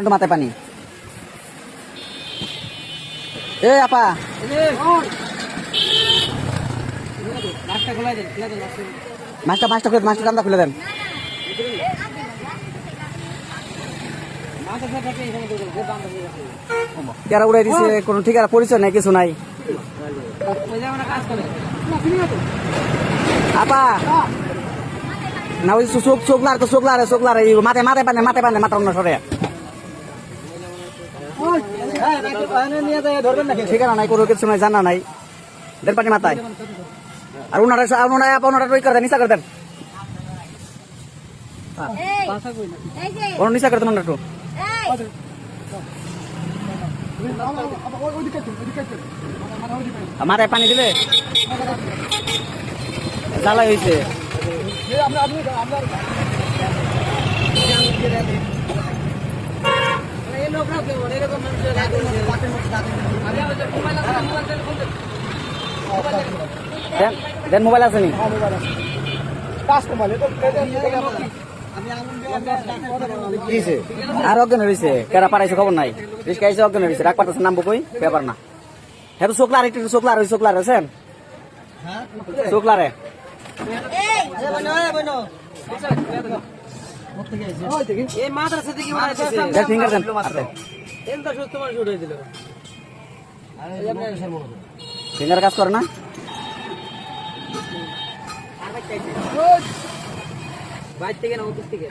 মাথায় পানি। এ আপা। মাছটা মাছটা খুলে মাছটা দামটা খুলে দেন। কেরা উড়াই দিছে কোনো ঠিকানা পরিচয় নাই কিছু নাই। আপা। না ওই চোখ চোখ লার চোখ লারে চোখ লারে মাথায় মাথায় পানে মাথায় পানে মাথা অন্য সরে। ঠিকানা নাই, কোনো কিছু নাই, জানা নাই। দেন পানি মাথায়। আর ওনারা আর ওনারা আপা ওনারা ওই করে নিচা করে দেন। ওনার নিচা করে দেন দেন মোবাইল আছে নি? আর অজ্ঞান হয়েছে কেরা পারাইছে খবর নাই? রিস্কা আইসে অজ্ঞান হয়েছে রাখ পাঠাচ্ছে নামবো কই? ব্যাপার না। হ্যাঁ তো চোখলার, একটু চোখলার, ওই চোখলার আছেন চোখলারে দেন ফিঙ্গার দেন। ফিঙ্গার কাজ করে না? বাইর থেকে না অফিস থেকে।